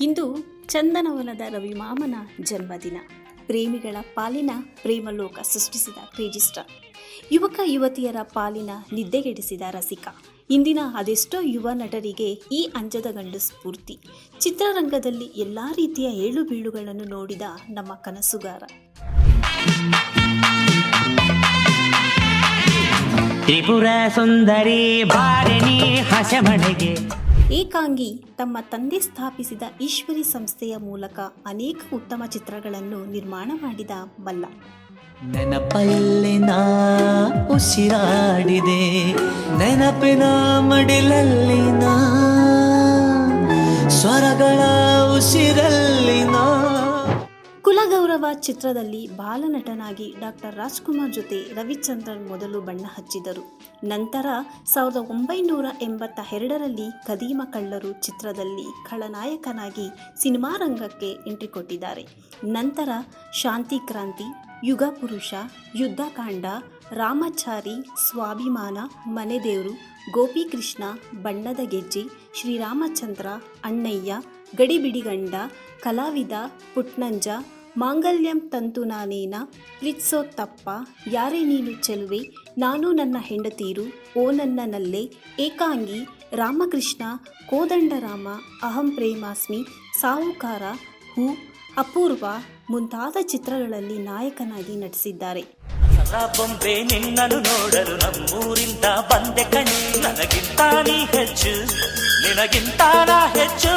ಇಂದು ಚಂದನವನದ ರವಿ ಮಾಮನ ಜನ್ಮದಿನ. ಪ್ರೇಮಿಗಳ ಪಾಲಿನ ಪ್ರೇಮಲೋಕ ಸೃಷ್ಟಿಸಿದ ಕ್ರೇಜಿಸ್ಟ ಯುವಕ ಯುವತಿಯರ ಪಾಲಿನ ನಿದ್ದೆಗೆಡಿಸಿದ ರಸಿಕ. ಇಂದಿನ ಅದೆಷ್ಟೋ ಯುವ ನಟರಿಗೆ ಈ ಅಂಜದ ಗಂಡು ಸ್ಫೂರ್ತಿ. ಚಿತ್ರರಂಗದಲ್ಲಿ ಎಲ್ಲ ರೀತಿಯ ಏಳು ಬೀಳುಗಳನ್ನು ನೋಡಿದ ನಮ್ಮ ಕನಸುಗಾರ. ತ್ರಿಪುರ ಸುಂದರಿ ಬಾರಣಿ ಹಸಮಣೆಗೆ ಏಕಾಂಗಿ ತಮ್ಮ ತಂದೆ ಸ್ಥಾಪಿಸಿದ ಈಶ್ವರಿ ಸಂಸ್ಥೆಯ ಮೂಲಕ ಅನೇಕ ಉತ್ತಮ ಚಿತ್ರಗಳನ್ನು ನಿರ್ಮಾಣ ಮಾಡಿದ ಬಲ್ಲ. ನೆನಪಲ್ಲಿ ನಾ ಉಸಿರಾಡಿದೆ ನೆನಪಿನ ಮಡಿಲಲ್ಲಿನ ನಾ ಸ್ವರಗಳ ಉಸಿರಲ್ಲಿ ನಾ ಕುಲಗೌರವ ಚಿತ್ರದಲ್ಲಿ ಬಾಲನಟನಾಗಿ ಡಾಕ್ಟರ್ ರಾಜ್ಕುಮಾರ್ ಜೊತೆ ರವಿಚಂದ್ರನ್ ಮೊದಲು ಬಣ್ಣ ಹಚ್ಚಿದರು. ನಂತರ ಸಾವಿರದ ಒಂಬೈನೂರ ಎಂಬತ್ತ ಎರಡರಲ್ಲಿ ಕದೀಮ ಕಳ್ಳರು ಚಿತ್ರದಲ್ಲಿ ಖಳನಾಯಕನಾಗಿ ಸಿನಿಮಾ ರಂಗಕ್ಕೆ ಎಂಟ್ರಿ ಕೊಟ್ಟಿದ್ದಾರೆ. ನಂತರ ಶಾಂತಿ ಕ್ರಾಂತಿ, ಯುಗ ಪುರುಷ ಯುದ್ಧಕಾಂಡ ರಾಮಚಾರಿ, ಸ್ವಾಭಿಮಾನ, ಮನೆದೇವರು ಗೋಪಿಕೃಷ್ಣ ಬಣ್ಣದ ಗೆಜ್ಜೆ, ಶ್ರೀರಾಮಚಂದ್ರ, ಅಣ್ಣಯ್ಯ, ಗಡಿಬಿಡಿಗಂಡ, ಕಲಾವಿದ ಪುಟ್ನಂಜ ಮಾಂಗಲ್ಯಂ ತಂತು ನಾನೇನ? ಪ್ರಿತ್ಸೋ ತಪ್ಪ. ಯಾರೇ ನೀನು ಚೆಲುವೆ, ನಾನು ನನ್ನ ಹೆಂಡತೀರು, ಓ ನನ್ನ ನಲ್ಲೆ. ಏಕಾಂಗಿ, ರಾಮಕೃಷ್ಣ, ಕೋದಂಡರಾಮ, ಅಹಂ ಪ್ರೇಮಾಸ್ಮಿ, ಸಾಹುಕಾರ, ಹೂ, ಅಪೂರ್ವ ಮುಂತಾದ ಚಿತ್ರಗಳಲ್ಲಿ ನಾಯಕನಾಗಿ ನಟಿಸಿದ್ದಾರೆ. ಬೊಂಬೆ ನಿನ್ನನ್ನು ನೋಡಲು ನಮ್ಮೂರಿಂದ ಬಂದೆ ಕಣಿ. ನನಗಿಂತ ನೀ ಹೆಚ್ಚು, ನಿನಗಿಂತ ನಾ ಹೆಚ್ಚು,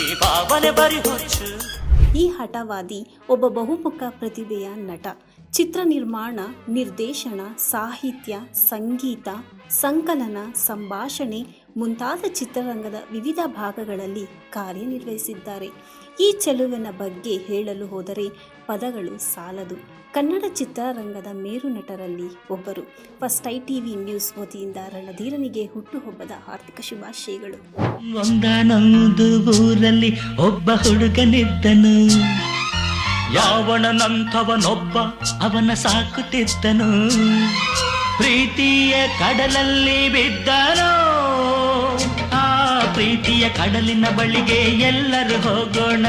ಈ ಭಾವನೆ ಬರಿ ಹುಚ್ಚು. ಈ ಹಠವಾದಿ ಒಬ್ಬ ಬಹುಮುಖ ಪ್ರತಿಭೆಯ ನಟ. ಚಿತ್ರ ನಿರ್ಮಾಣ ನಿರ್ದೇಶನ, ಸಾಹಿತ್ಯ, ಸಂಗೀತ, ಸಂಕಲನ, ಸಂಭಾಷಣೆ ಮುಂತಾದ ಚಿತ್ರರಂಗದ ವಿವಿಧ ಭಾಗಗಳಲ್ಲಿ ಕಾರ್ಯನಿರ್ವಹಿಸಿದ್ದಾರೆ. ಈ ಚೆಲುವಿನ ಬಗ್ಗೆ ಹೇಳಲು ಹೋದರೆ ಪದಗಳು ಸಾಲದು. ಕನ್ನಡ ಚಿತ್ರರಂಗದ ಮೇರು ನಟರಲ್ಲಿ ಒಬ್ಬರು. ಫಸ್ಟ್ ಐ ಟಿವಿ ನ್ಯೂಸ್ ವತಿಯಿಂದ ರಣಧೀರನಿಗೆ ಹುಟ್ಟುಹಬ್ಬದ ಆರ್ಥಿಕ ಶುಭಾಶಯಗಳು. ಒಬ್ಬ ಹುಡುಗನಿದ್ದನು. ಯಾವಣನಂಥವನೊಬ್ಬ ಅವನ ಸಾಕುತ್ತಿದ್ದನು ಪ್ರೀತಿಯ ಕಡಲಲ್ಲಿ ಬಿದ್ದನು? ಆ ಪ್ರೀತಿಯ ಕಡಲಿನ ಬಳಿಗೆ ಎಲ್ಲರೂ ಹೋಗೋಣ.